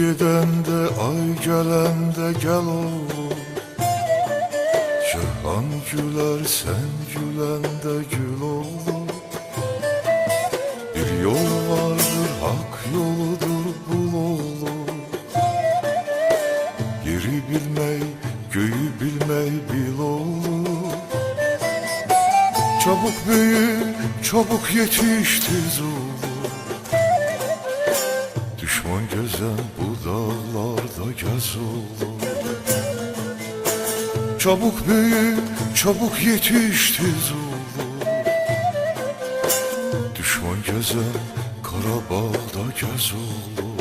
gidende ay gelende gel oğlum. Cihan güler sen gülende gül oğlum. Bir yol vardır hak yoludur bul oğlum. Yeri bilmey göğü bilmey bil oğlum. Çabuk büyü çabuk yetiş tez oğlum Gezen bu dağlarda gez oğlum. Çabuk büyü, çabuk yetiş tez Düşman gezen Karabağ'da gez oğlum